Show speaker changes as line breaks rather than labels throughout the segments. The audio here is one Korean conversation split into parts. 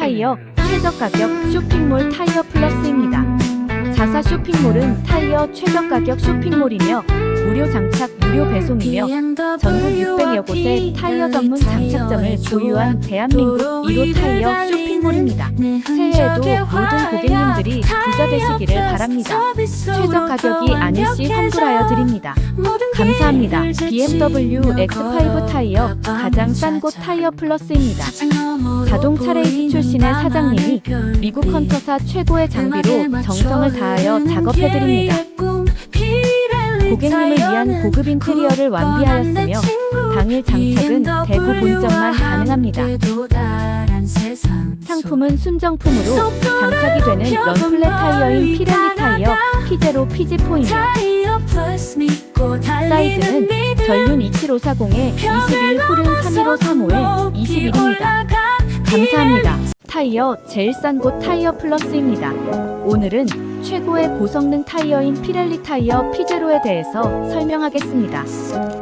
타이어 최저 가격 쇼핑몰 타이어 플러스입니다. 자사 쇼핑몰은 타이어 최저 가격 쇼핑몰이며 무료 장착, 무료 배송이며 전국 600여 곳의 타이어 전문 장착점을 보유한 대한민국 1호 타이어 쇼핑몰입니다. 새해에도 모든 고객님들이 부자 되시기를 바랍니다. 최저 가격이 아닐 시 환불하여 드립니다. 감사합니다. BMW X5 타이어 가장 싼 곳 타이어 플러스입니다. 자동차 레이스 출신의 사장님이 미국 헌터사 최고의 장비로 정성을 다하여 작업해드립니다. 고객님을 위한 고급 인테리어를 완비하였으며 당일 장착은 대구 본점만 가능합니다. 상품은 순정품으로 장착이 되는 런플랫 타이어인 피렐리 타이어 피제로 피지4이며 사이즈는 전륜 27540에 21 후륜 31535에 21입니다. 감사합니다. 타이어 제일 싼 곳 타이어 플러스입니다. 오늘은 최고의 고성능 타이어인 피렐리 타이어 피제로에 대해서 설명하겠습니다.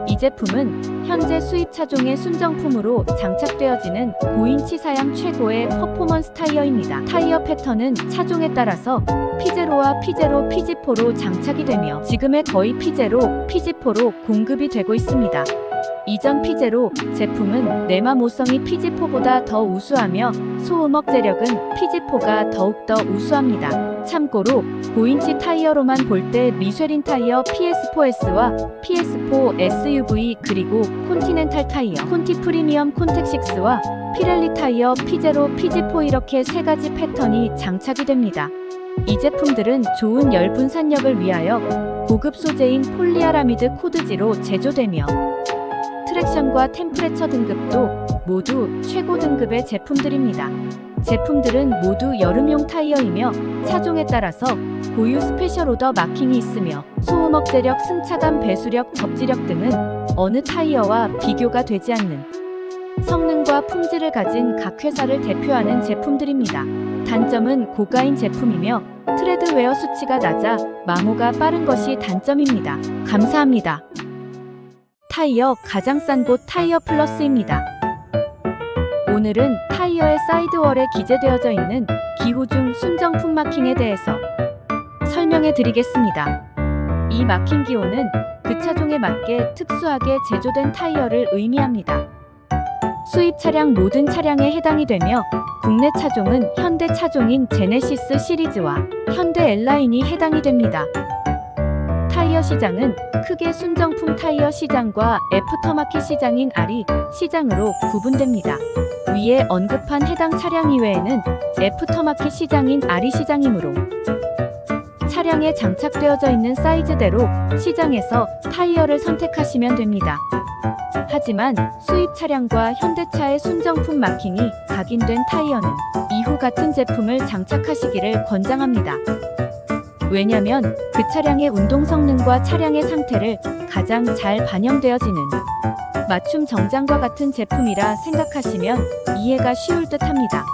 이 제품은 현재 수입 차종의 순정품으로 장착되어지는 9인치 사양 최고의 퍼포먼스 타이어입니다. 타이어 패턴은 차종에 따라서 피제로와 피제로 피지포로 장착이 되며 지금의 거의 피제로 피지포로 공급이 되고 있습니다. 이전 피제로 제품은 내마 모성이 피지포보다 더 우수하며 소음억 제력은 피지포가 더욱더 우수합니다. 참고로 9인치 타이어로만 볼 때 미쉐린 타이어 PS4S와 PS4 SUV 그리고 콘티넨탈 타이어 콘티 프리미엄 콘텍6와 피렐리 타이어 피제로 피지4 이렇게 세 가지 패턴이 장착이 됩니다. 이 제품들은 좋은 열 분 산력을 위하여 고급 소재인 폴리아라미드 코드지로 제조되며 트랙션과 템프레처 등급도 모두 최고 등급의 제품들입니다. 제품들은 모두 여름용 타이어이며 차종에 따라서 고유 스페셜 오더 마킹이 있으며 소음 억제력, 승차감 배수력, 접지력 등은 어느 타이어와 비교가 되지 않는 성능과 품질을 가진 각 회사를 대표하는 제품들입니다. 단점은 고가인 제품이며 트레드웨어 수치가 낮아 마모가 빠른 것이 단점입니다. 감사합니다. 타이어 가장 싼 곳 타이어 플러스입니다. 오늘은 타이어의 사이드월에 기재되어져 있는 기호 중 순정품 마킹에 대해서 설명해 드리겠습니다. 이 마킹 기호는 그 차종에 맞게 특수하게 제조된 타이어를 의미합니다. 수입 차량 모든 차량에 해당이 되며 국내 차종은 현대 차종인 제네시스 시리즈와 현대 엘라인이 해당이 됩니다. 타이어 시장은 크게 순정품 타이어 시장과 애프터마켓 시장인 아리 시장으로 구분됩니다. 위에 언급한 해당 차량 이외에는 애프터마켓 시장인 아리 시장이므로 차량에 장착되어져 있는 사이즈대로 시장에서 타이어를 선택하시면 됩니다. 하지만 수입 차량과 현대차의 순정품 마킹이 각인된 타이어는 이후 같은 제품을 장착하시기를 권장합니다. 왜냐면 그 차량의 운동 성능과 차량의 상태를 가장 잘 반영되어지는 맞춤 정장과 같은 제품이라 생각하시면 이해가 쉬울 듯 합니다.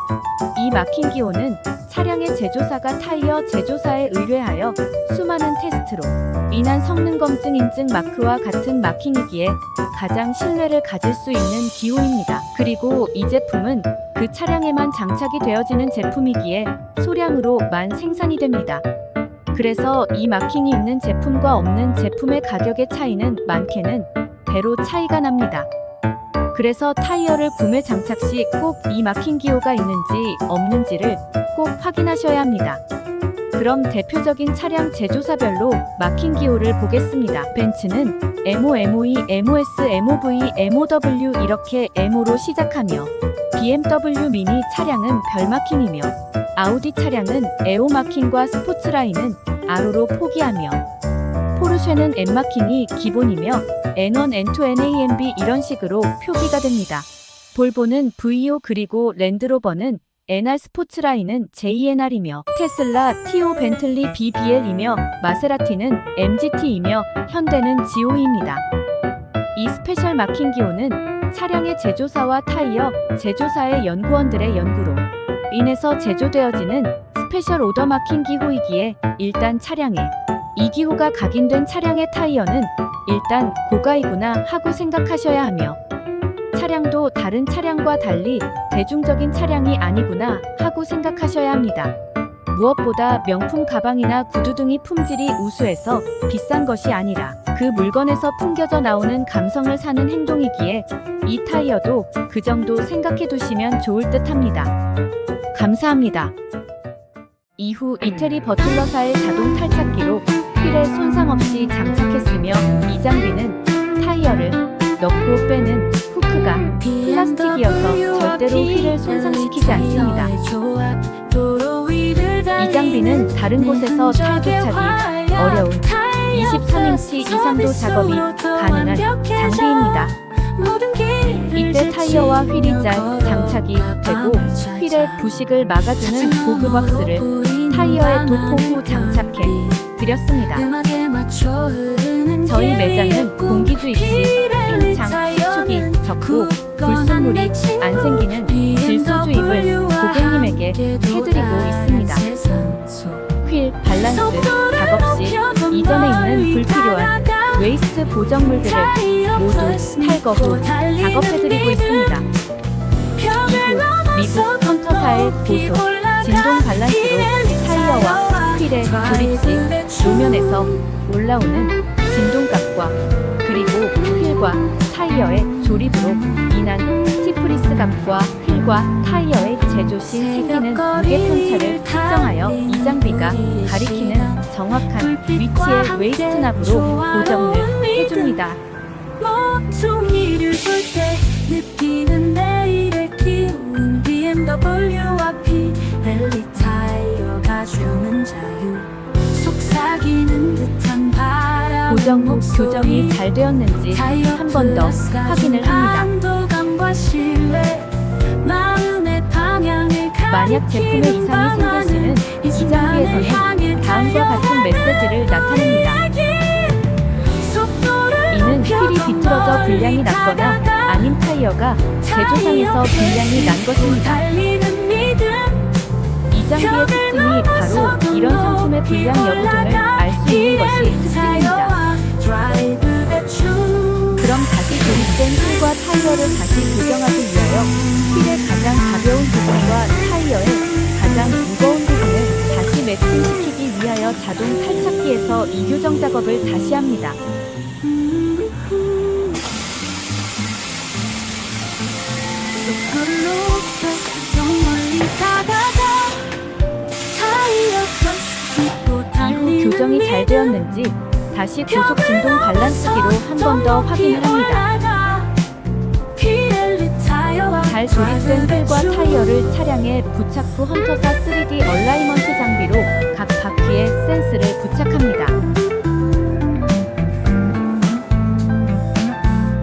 이 마킹 기호는 차량의 제조사가 타이어 제조사에 의뢰하여 수많은 테스트로 인한 성능 검증 인증 마크와 같은 마킹이기에 가장 신뢰를 가질 수 있는 기호입니다. 그리고 이 제품은 그 차량에만 장착이 되어지는 제품이기에 소량으로 만 생산이 됩니다. 그래서 이 마킹이 있는 제품과 없는 제품의 가격의 차이는 많게는 배로 차이가 납니다. 그래서 타이어를 구매 장착 시 꼭 이 마킹 기호가 있는지 없는지를 꼭 확인하셔야 합니다. 그럼 대표적인 차량 제조사별로 마킹 기호를 보겠습니다. 벤츠는 MO, MOE, MOS, MOV, MOW 이렇게 MO로 시작하며 BMW 미니 차량은 별 마킹이며 아우디 차량은 에오 마킹과 스포츠라인은 아로로 포기하며 포르쉐는 M 마킹이 기본이며 N1, N2, NAMB 이런 식으로 표기가 됩니다. 볼보는 VO 그리고 랜드로버는 NR 스포츠라인은 JNR이며 테슬라, TO 벤틀리 BBL이며 마세라티는 MGT이며 현대는 GOE입니다. 이 스페셜 마킹 기호는 차량의 제조사와 타이어 제조사의 연구원들의 연구로 인해서 제조되어지는 스페셜 오더 마킹 기호이기에 일단 차량에 이 기호가 각인된 차량의 타이어는 일단 고가이구나 하고 생각하셔야 하며 차량도 다른 차량과 달리 대중적인 차량이 아니구나 하고 생각하셔야 합니다. 무엇보다 명품 가방이나 구두 등이 품질이 우수해서 비싼 것이 아니라 그 물건에서 풍겨져 나오는 감성을 사는 행동이기에 이 타이어도 그 정도 생각해 두시면 좋을 듯 합니다. 감사합니다. 이후 이태리 버틀러사의 자동 탈착기로 휠에 손상 없이 장착했으며 이 장비는 타이어를 넣고 빼는 후크가 플라스틱이어서 절대로 휠을 손상시키지 않습니다. 이 장비는 다른 곳에서 탈부착이 어려운 23인치 이상도 작업이 가능한 장비입니다. 이때 타이어와 휠이 잘 장착이 되고 휠의 부식을 막아주는 고급 왁스를 타이어에 도포 후 장착해 드렸습니다. 저희 매장은 공기주 입 시 팽창, 수축이 적고 불순물이 안 생기는 질소 주입을 고객님에게 해드리고 있습니다. 휠 밸런스 작업 시 이전에 있는 불필요한 웨이스트 보정물들을 모두 탈거 후 작업해 고속 진동 밸런스로 타이어와 휠의 조립식 노면에서 올라오는 진동값과 그리고 휠과 타이어의 조립으로 인한 스티프리스 값과 휠과 타이어의 제조 시 생기는 무게 편차를 측정하여 이 장비가 가리키는 정확한 위치의 웨이스트 납으로 고정을 해줍니다.
주는 자유 속삭이는 듯한 바람
고정 후 교정이 잘 되었는지 한 번 더 확인을 합니다. 만약 제품에 이상이 생길 시는 이 장비에서는 다음과 같은 메시지를 나타냅니다. 이는 휠이 비틀어져 불량이 났거나 아닌 타이어가 제조상에서 불량이 난 것입니다. 이 장비의 특징이 바로 이런 상품의 불량 여부 등을 알 수 있는 것이 특징입니다. 그럼 다시 조립된 휠과 타이어를 다시 교정하기 위하여 휠의 가장 가벼운 부분과 타이어의 가장 무거운 부분을 다시 매칭시키기 위하여 자동 탈착기에서 이 교정 작업을 다시 합니다. 교정이 잘 되었는지 다시 고속 진동 밸런스기로 한 번 더 확인을 합니다. 잘 조립된 휠과 타이어를 차량에 부착 후 헌터사 3D 얼라이먼트 장비로 각 바퀴에 센스를 부착합니다.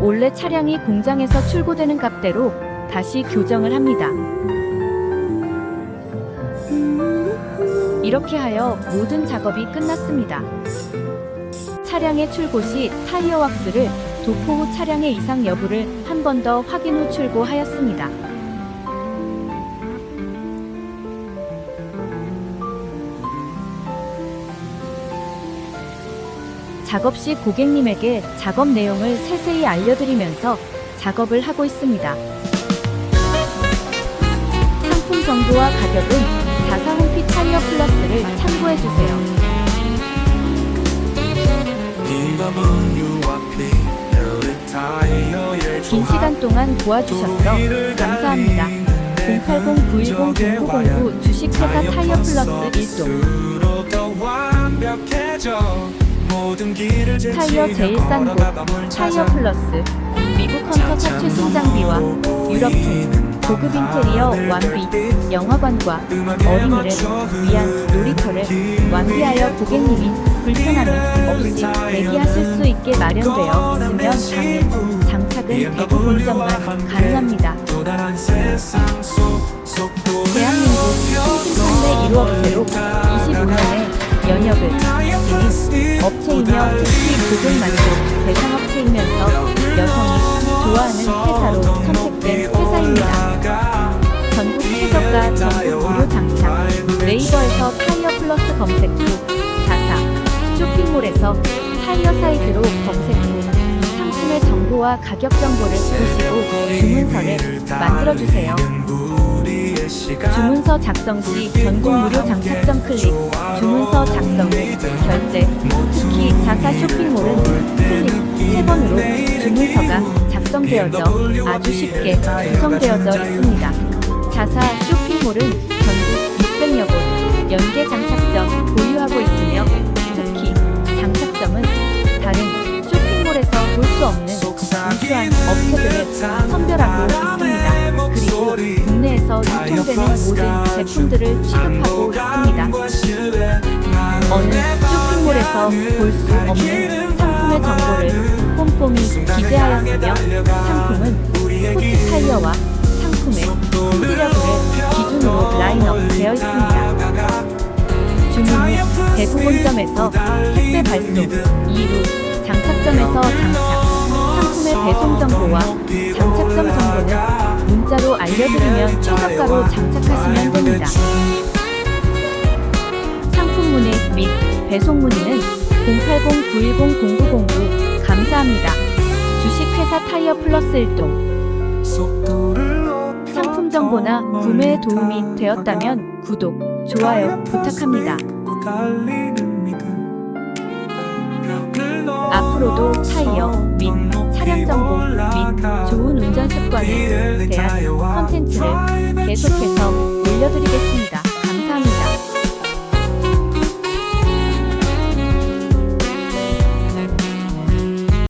원래 차량이 공장에서 출고되는 값대로 다시 교정을 합니다. 이렇게 하여 모든 작업이 끝났습니다. 차량의 출고 시 타이어 왁스를 도포 후 차량의 이상 여부를 한 번 더 확인 후 출고하였습니다. 작업 시 고객님에게 작업 내용을 세세히 알려드리면서 작업을 하고 있습니다. 상품 정보와 가격은 타이어 플러스를 참고해주세요. 긴 시간 동안 도와주셔서 감사합니다. 080-910-0909 주식회사 타이어 플러스 1종 타이어 제일 싼 곳 타이어 플러스 미국 헌터 최신 장비와 유럽풍 고급 인테리어 완비 영화관과 어린이를 위한 놀이터를 완비하여 고객님이 불편함이 없이 대기하실 수 있게 마련되어 있으며 당일 장착은 대구 본점만 가능합니다. 대한민국 통신판매 1호 업체로 25년의 연역을 지닌 업체이며 특히 고객 만족 쇼핑몰에서 타이어 사이즈로 검색 후 상품의 정보와 가격 정보를 보시고 주문서를 만들어주세요. 주문서 작성 시 전국 무료 장착점 클릭, 주문서 작성 후 결제, 특히 자사 쇼핑몰은 클릭 3번으로 주문서가 작성되어져 아주 쉽게 구성되어져 있습니다. 자사 쇼핑몰은 전국 600여 곳 연계 장착점 보유하고 있으며 장착점은 다른 쇼핑몰에서 볼 수 없는 우수한 업체들을 선별하고 있습니다. 그리고 국내에서 유통되는 모든 제품들을 취급하고 있습니다. 어느 쇼핑몰에서 볼 수 없는 상품의 정보를 꼼꼼히 기재하였으며 상품은 스포츠 타이어와 상품의 품질력을 기준으로 라인업 되어 있습니다. 주문 후 대부분점에서 택배 발송, 이후 장착점에서 장착, 상품의 배송 정보와 장착점 정보는 문자로 알려드리면 최저가로 장착하시면 됩니다. 상품 문의 및 배송 문의는 080-910-0909 감사합니다. 주식회사 타이어 플러스 1동 상품 정보나 구매에 도움이 되었다면 구독, 좋아요 부탁합니다. 앞으로도 타이어 및 차량 정보 및 좋은 운전 습관에 대한 컨텐츠를 계속해서 올려드리겠습니다.